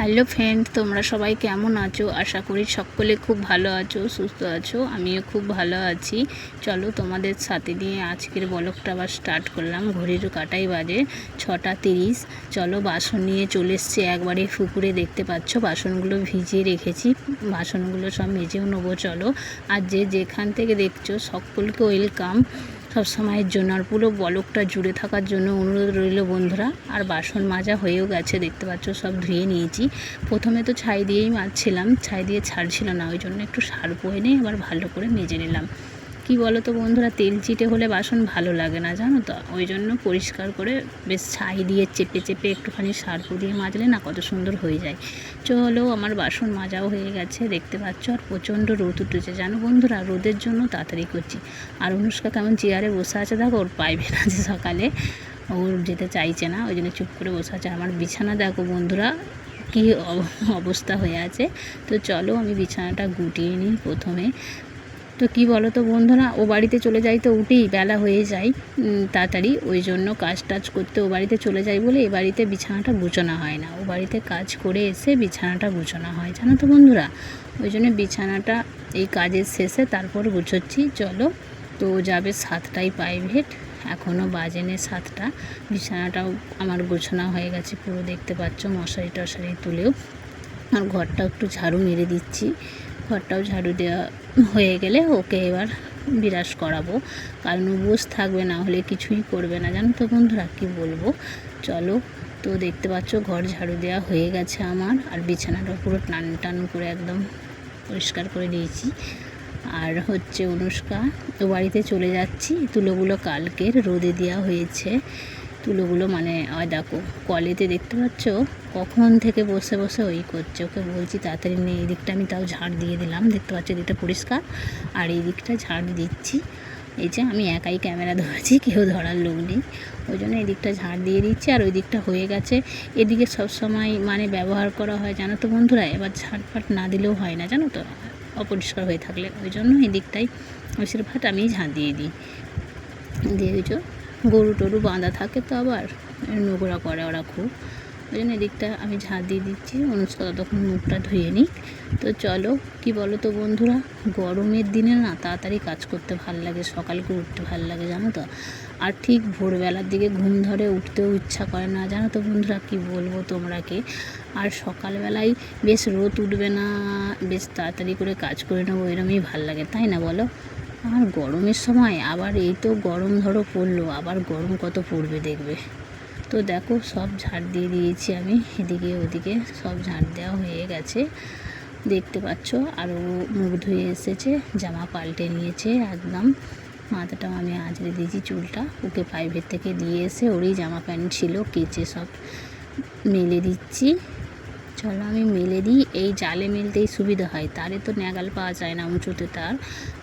Hello friend, তোমরা সবাই কেমন আছো? আশা করি সকলে খুব ভালো আছো, সুস্থ আছো, আমিও খুব ভালো আছি। চলো তোমাদের সাথে নিয়ে আজকের ব্লগটা আবার স্টার্ট করলাম। ঘড়ির কাটাই বাজে ছটা তিরিশ। চলো বাসন নিয়ে চলে এসছি। একবারে পুকুরে দেখতে পাচ্ছ, বাসনগুলো ভিজিয়ে রেখেছি। বাসনগুলো সব মেজেও নেব, চলো। আর যে যেখান থেকে দেখছ, সকলকে ওয়েলকাম সব সময়ের জন্য আর পুরো বলকটা জুড়ে থাকার জন্য অনুরোধ রইল বন্ধুরা। আর বাসন মাজা হয়েও গেছে, দেখতে পাচ্ছ, সব ধুয়ে নিয়েছি। প্রথমে তো ছাই দিয়েই মাজছিলাম ছাই দিয়ে ছাড়ছিল না, ওই জন্য একটু সার বয়ে নিয়ে আবার ভালো করে মেজে নিলাম। কি বলো তো বন্ধুরা, তেল চিটে হলে বাসন ভালো লাগে না, জানো তো? ওই জন্য পরিষ্কার করে বেশ ছাই দিয়ে চেপে চেপে একটুখানি সার্প দিয়ে মাজলে না কত সুন্দর হয়ে যায়। চলো, আমার বাসন মাজাও হয়ে গেছে, দেখতে পাচ্ছ? আর প্রচণ্ড রোদ উঠেছে, জানো বন্ধুরা? রোদের জন্য তাড়াতাড়ি করছি। আর অনুষ্কা কেমন চেয়ারে বসে আছে দেখো? ওর পায়ে আছে সকালে। ওর যেতে চাইছে না, ওই জন্য চুপ করে বসে আছে। আমার বিছানা দেখো বন্ধুরা, কি অব- অবস্থা হয়ে আছে। তো চলো, আমি বিছানাটা গুটিয়ে নিই প্রথমে। তো কি বলো তো বন্ধুরা, ও বাড়িতে চলে যাই তো উঠেই বেলা হয়ে যায় তাড়াতাড়ি। ওই জন্য কাজ টাজ করতে ও বাড়িতে চলে যাই বলে এ বাড়িতে বিছানাটা গুছানো হয় না। ও বাড়িতে কাজ করে এসে বিছানাটা গুছানো হয়। জানো তো বন্ধুরা, ওই জন্য বিছানাটা এই কাজের শেষে তারপর গুছোচ্ছি। চলো, তো যাবে সাতটায় প্রাইভেট এখনও বাজেনে সাতটা। বিছানাটাও আমার গোছানো হয়ে গেছে পুরো, দেখতে পাচ্ছ মশারি টশারি তুলেও। আর ঘরটা একটু ঝাড়ু মেরে দিচ্ছি। ঘরটাও ঝাড়ু দেওয়া হয়ে গেলে ওকে এবার বিরাজ করাবো। কারণ ও বস থাকবে, না হলে কিছুই করবে না। জানো তো বন্ধুরা, কী বলব? চলো, তো দেখতে পাচ্ছ ঘর ঝাড়ু দেওয়া হয়ে গেছে আমার। আর বিছানাটা পুরো টান টান করে একদম পরিষ্কার করে দিয়েছি। আর হচ্ছে অনুষ্কা, ও বাড়িতে চলে যাচ্ছি। তুলোগুলো কালকের রোদে দেওয়া হয়েছে। তুলোগুলো মানে ওই দেখো, কলেতে দেখতে পাচ্ছ? কখন থেকে বসে বসে ওই করছে। ওকে বলছি, তাড়াতাড়ি নিয়ে এই দিকটা আমি তাও ঝাড় দিয়ে দিলাম। দেখতে পাচ্ছ, এদিকটা পরিষ্কার। আর এই দিকটা ঝাড় দিচ্ছি। এই যে, আমি একাই ক্যামেরা ধরেছি, কেউ ধরার লোক নেই। ওই জন্য এই দিকটা ঝাড় দিয়ে দিচ্ছি, আর ওই দিকটা হয়ে গেছে। এদিকে সব সময় মানে ব্যবহার করা হয়, জানো তো বন্ধুরা? এবার ঝাড়ফাট না দিলেও হয় না, জানো তো? অপরিষ্কার হয়ে থাকলে। ওই জন্য এই দিকটাই বেশিরভাগ আমি ঝাঁট দিয়ে দিই। দিয়ে দিচ্ছ গরু টরু বাঁধা থাকে তো আবার নোংরা করে ওরা খুব। ওই জন্য এদিকটা আমি ঝাঁট দিয়ে দিচ্ছি। অনুষ্কা তখন মুখটা ধুয়ে নিই তো চলো, কি বলো তো বন্ধুরা? গরমের দিনে না তাড়াতাড়ি কাজ করতে ভালো লাগে সকাল করে উঠতে ভালো লাগে, জানো তো? আর ঠিক ভোরবেলার দিকে ঘুম ধরে উঠতেও ইচ্ছা করে না। জানো তো বন্ধুরা কি বলব তোমরাকে? আর সকালবেলায় বেশ রোদ উঠবে না, বেশ তাড়াতাড়ি করে কাজ করে নেব, এরমই ভালো লাগে, তাই না বলো? আর গরমের সময় আবার এই তো গরম ধরো পড়ল, আবার গরম কত পড়বে দেখবে। তো দেখো সব ঝাড় দিয়ে দিয়েছি আমি, এদিকে ওদিকে সব ঝাড় দেওয়া হয়ে গেছে। দেখতে পাচ্ছ, আর ও মুখ ধুয়ে এসেছে, জামা পাল্টে নিয়েছে একদম। মাথাটাও আমি আঁচড়ে দিয়েছি চুলটা, ওকে প্রাইভেট থেকে দিয়ে এসে ওরই জামা প্যান্ট ছিল, কেচে সব মেলে দিচ্ছি। চলো আমি মেলে দিই। এই জালে মেলতেই সুবিধা হয়। তারে তো ন্যাগাল পাওয়া যায় না উঁচুতে তার।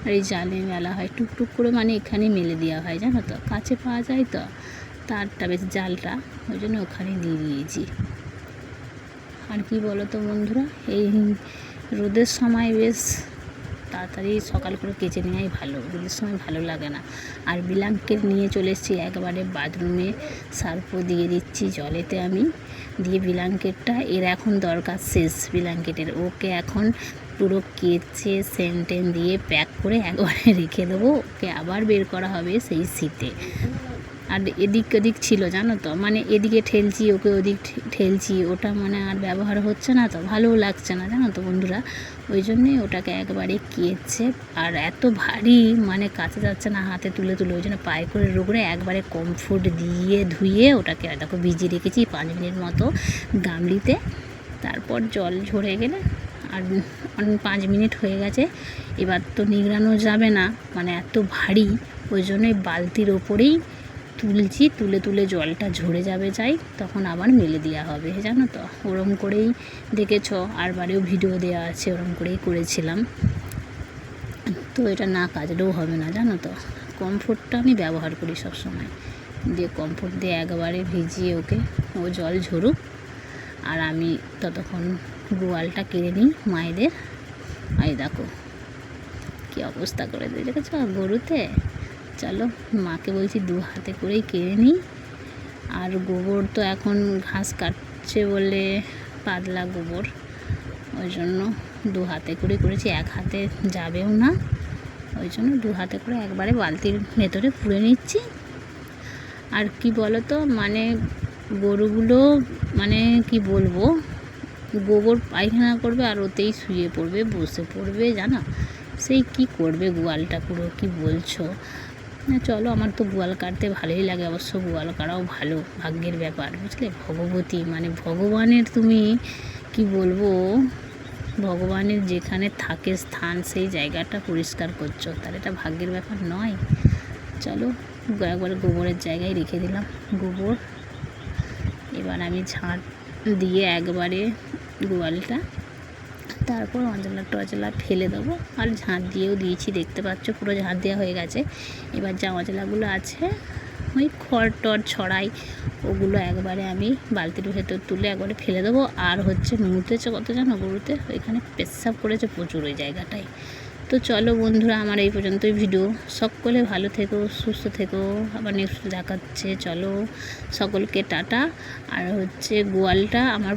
আর এই জালে মেলা হয়। টুকটুক করে মানে এখানে মেলে দেওয়া হয়, জানো তো? কাছে পাওয়া যায় তো? তারটা বেশ জালটা। ওই জন্য ওখানে দিয়ে দিয়েছি আর কি বলো তো বন্ধুরা? এই রোদের সময় বেশ তাড়াতাড়ি সকাল করে কেচে নেওয়াই ভালো রোদের সময় ভালো লাগে না। আর ব্ল্যাঙ্কেট নিয়ে চলে এসেছি একবারে বাথরুমে। সার্ফও দিয়ে দিচ্ছি জলেতে আমি। দিয়ে ব্ল্যাঙ্কেটটা এর এখন দরকার শেষ ব্ল্যাঙ্কেটের ওকে এখন পুরো কেচে সেন্টেন দিয়ে প্যাক করে একবারে রেখে দেবো। ওকে আবার বের করা হবে সেই শীতে। আর এদিক ওদিক ছিল, জানো তো? মানে এদিকে ঠেলছি, ওকে ওদিক ঠেলছি, ওটা মানে আর ব্যবহার হচ্ছে না তো, ভালোও লাগছে না, জানো তো বন্ধুরা? ওই জন্যই ওটাকে একবারে কেচে, আর এত ভারী মানে কাছে যাচ্ছে না হাতে তুলে তুলে, ওই জন্য পায়ে করে রোগড়ে একবারে কমফোর্ট দিয়ে ধুয়ে ওটাকে দেখো ভিজিয়ে রেখেছি পাঁচ মিনিট মতো গামলিতে। তারপর জল ঝরে গেলে আর পাঁচ মিনিট হয়ে গেছে, এবার তো নিগড়ানো যাবে না মানে এত ভারী, ওই জন্যই বালতির ওপরেই তুলছি, তুলে তুলে জলটা ঝরে যাবে যাই, তখন আবার মেলে দেওয়া হবে, জানো তো? ওরম করেই দেখেছ আর বারেও ভিডিও দেওয়া আছে, ওরম করেই করেছিলাম। তো এটা না কাজলেও হবে না, জানো তো? কমফোর্টটা আমি ব্যবহার করি সব সময় দিয়ে কমফোর্ট দিয়ে একবারে ভিজিয়ে ওকে, ও জল ঝরুক, আর আমি ততক্ষণ গোয়ালটা কেড়ে নিই মায়েদের। এই দেখো, কী অবস্থা করে দিয়ে দেখেছ? গরুতে? চলো, মাকে বলছি দু হাতে করেই কেড়ে নিই। আর গোবর তো এখন ঘাস কাটছে বলে পাতলা গোবর। ওই জন্য দু হাতে করে করেছি, এক হাতে যাবেও না। ওই জন্য দু হাতে করে একবারে বালতির ভেতরে পুড়ে নিচ্ছি। আর কি বলো তো মানে গরুগুলো মানে কি বলব, গোবর পায়খানা করবে আর ওতেই শুয়ে পড়বে, বসে পড়বে, জানা? সেই কি করবে গোয়ালটা পুরো, কি বলছো? চলো, আমার তো গোয়াল কাটতে ভালোই লাগে অবশ্য, গোয়াল কাটাও ভালো, ভাগ্যের ব্যাপার, বুঝলে? ভগবতী মানে ভগবানের তুমি, কি বলব? ভগবানের যেখানে থাকে স্থান, সেই জায়গাটা পরিষ্কার করছ, তাহলে এটা ভাগ্যের ব্যাপার নয়। চলো, একবারে গোবরের জায়গায় রেখে দিলাম গোবর। এবার আমি ঝাঁট দিয়ে একবারে গোয়ালটা তারপর অঞ্জলা টজলা ফেলে দেবো। আর ঝাঁট দিয়েও দিয়েছি, দেখতে পাচ্ছ পুরো ঝাঁট দেওয়া হয়ে গেছে। এবার যা অজলাগুলো আছে, ওই খড় টড় ছড়াই, ওগুলো একবারে আমি বালতির ভেতর তুলে একবারে ফেলে দেবো। আর হচ্ছে মুতেছে কত জানো গরুতে? ওইখানে পেশাব করেছে প্রচুর ওই জায়গাটায়। তো চলো বন্ধুরা, আমার এই পর্যন্তই ভিডিও। সকলে ভালো থেকো, সুস্থ থেকো। আবার নেক্সট দেখাচ্ছে, চলো। সকলকে টাটা। আর হচ্ছে গোয়ালটা আমার